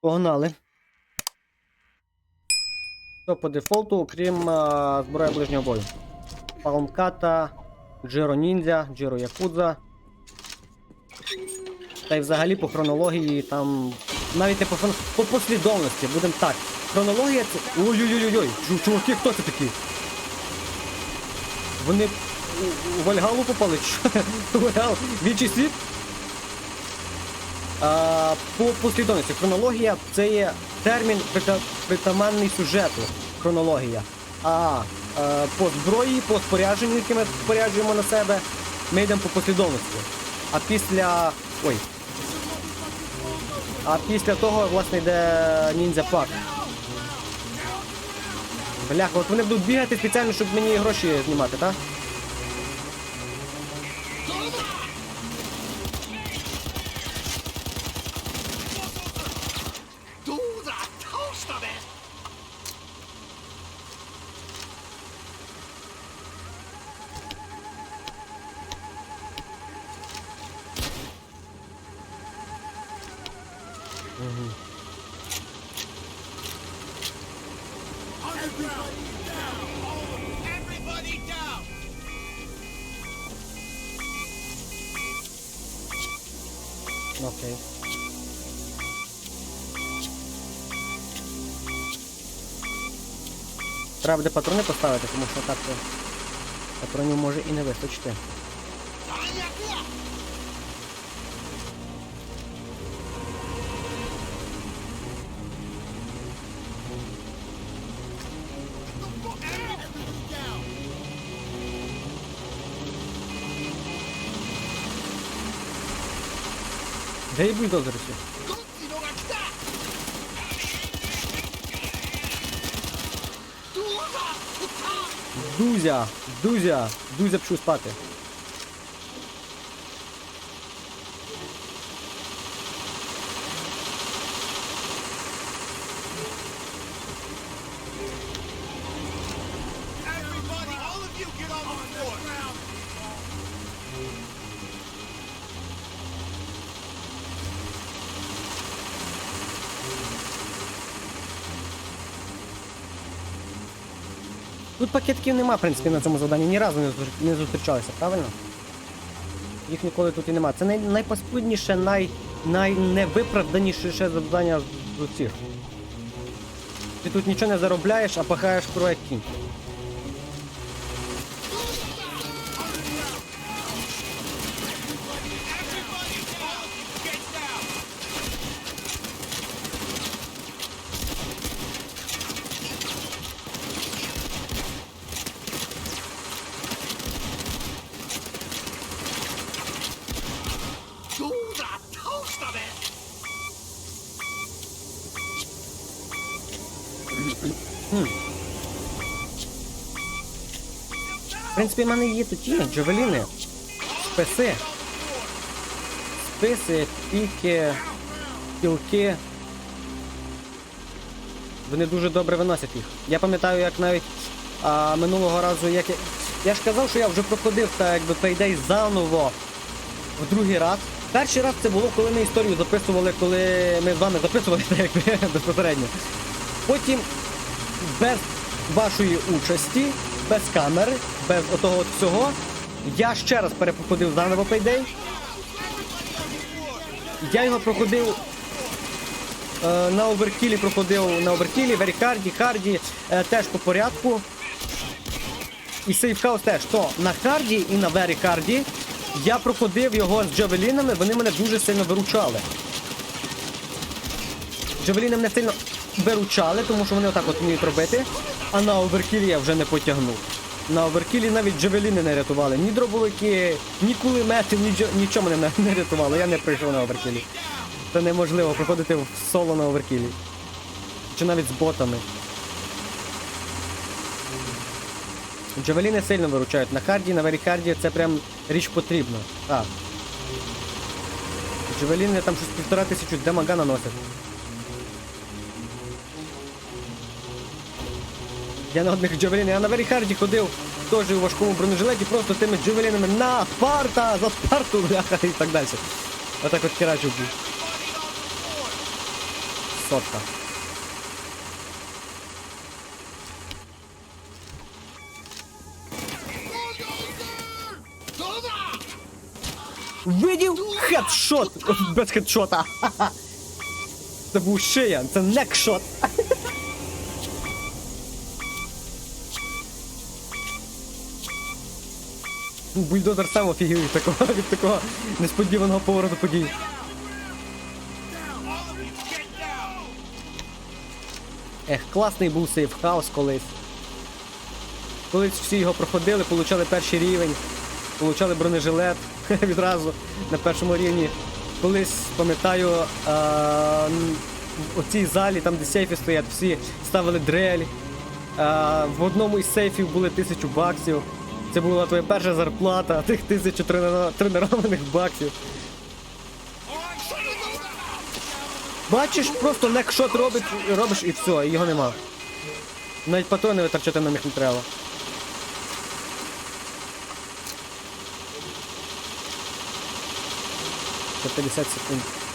Погнали. Що по дефолту, окрім а, зброї ближнього бою. Палмката, Джиро Ніндзя, Джиро Якудза. Та й взагалі по хронології там. Навіть не по, хрон- по послідовності, будемо так. Хронологія це. Ой-ой-ой-ой! Чу- Чуваки, хто це такі? Вони у, Вальгалу попали? чи Що? У Вальгалу? В інший світ? По послідовності. Хронологія це є термін притаманний сюжету. Хронологія. А по зброї, по спорядженню, яке ми споряджуємо на себе, ми йдемо по послідовності. А після. Ой. А після того, власне, йде ніндзя пак. Бляха, от вони будуть бігати спеціально, щоб мені гроші знімати, так? Окей. Треба буде патрони поставити, тому що так патронів може і не вистачити. Де і бульдозер усі? どっちのが来たどうだ取った Дузя! Дузя! Дузя пшу спати. Тут пакетків нема, в принципі, на цьому завданні. Ні разу не зустрічалися, правильно? Їх ніколи тут і нема. Це най- найпаскудніше, най... найневиправданіше завдання з усіх. Ти тут нічого не заробляєш, а пахаєш кінь. Принципі, в мене є тут ті джавеліни, списи. Списи, піки, кілки. Вони дуже добре виносять їх. Я пам'ятаю, як навіть а, минулого разу, як я. Я ж казав, що я вже проходив так, якби Payday заново в другий раз. Перший раз це було, коли ми історію записували, коли ми з вами записували так, якби безпосередньо. Потім без вашої участі, без камери, без отого от всього, я ще раз перепроходив заново Payday. Я його проходив е, на оверкілі, проходив на оверкілі, верікарді, харді, е, теж по порядку. І сейфхаус теж. То на харді і на верікарді я проходив його з джавелінами, вони мене дуже сильно виручали. Джавеліни мене сильно виручали, тому що вони отак от вміють робити. А на оверкілі я вже не потягнув. На оверкілі навіть джавеліни не рятували. Ні дробовики, ні кулемети, ні, нічого мене не, рятувало. Я не прийшов на оверкілі. Це неможливо проходити в соло на оверкілі. Чи навіть з ботами. Джавеліни сильно виручають. На харді, на верікарді це прям річ потрібна. Джавеліни там щось півтора тисячу демага наносять. Я на одних джавелінах, я на Веріхарді ходив теж у важкому бронежилеті, просто тими джавелінами на Спарта, за Спарту, бляха і так далі. Отак от херачив був. сотка. Видів хедшот без хедшота. Це був шия, це некшот. Бульдозер сам офігів від такого, від такого несподіваного повороту подій. Ех, класний був сейфхаус колись. Колись всі його проходили, получали перший рівень, получали бронежилет відразу на першому рівні. Колись, пам'ятаю, в оцій залі, там де сейфи стоять, всі ставили дрель. В одному із сейфів були тисячу баксів. Це була твоя перша зарплата, тих тисячу тренованих баксів. Бачиш, просто некшот робить, робиш і все, його нема. Навіть патрони витрачати на них не треба. Це 50 секунд.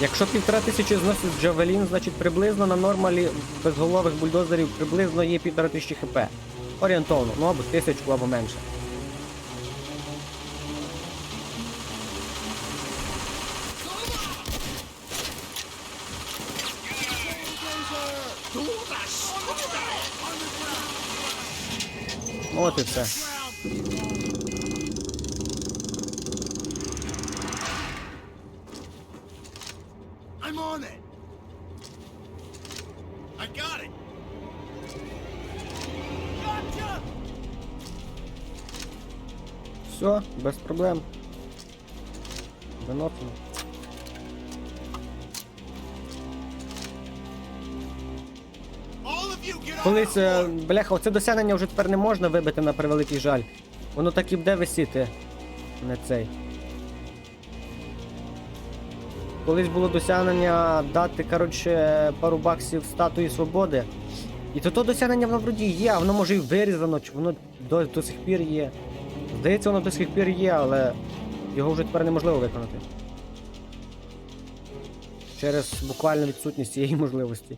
Якщо півтора тисячі зносить Джавелін, значить приблизно на нормалі безголових бульдозерів приблизно є півтора тисячі хп. Орієнтовно, ну або тисячку, або менше. От і все. I'm on it! I got it! Gotcha! Все, без проблем. Виносимо. Колись, бляха, оце досягнення вже тепер не можна вибити на превеликий жаль. Воно так і буде висіти. Не цей. Колись було досягнення дати, коротше, пару баксів статуї свободи. І то то досягнення воно вроді є, а воно може і вирізано, чи воно до, до сих пір є. Здається, воно до сих пір є, але його вже тепер неможливо виконати. Через буквальну відсутність цієї можливості.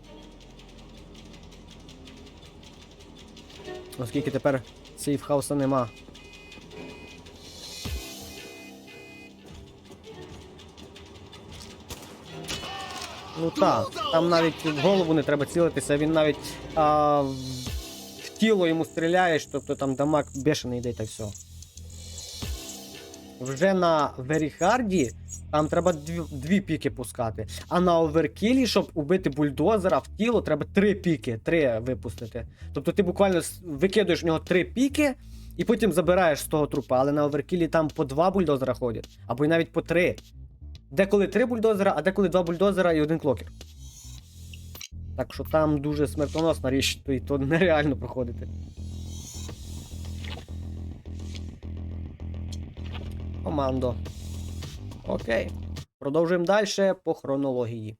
Оскільки тепер сейфхауса нема. Ну так, там навіть в голову не треба цілитися, він навіть а, в тіло йому стріляєш, тобто там дамаг бешений йде та все. Вже на Веріхарді там треба дві, дві піки пускати. А на оверкілі, щоб убити бульдозера в тіло, треба три піки, три випустити. Тобто ти буквально викидуєш в нього три піки і потім забираєш з того трупа. Але на оверкілі там по два бульдозера ходять, або й навіть по три. Деколи три бульдозера, а деколи два бульдозера і один клокер. Так що там дуже смертоносна річ, то і то нереально проходити. Командо. Окей. Продовжуємо далі по хронології.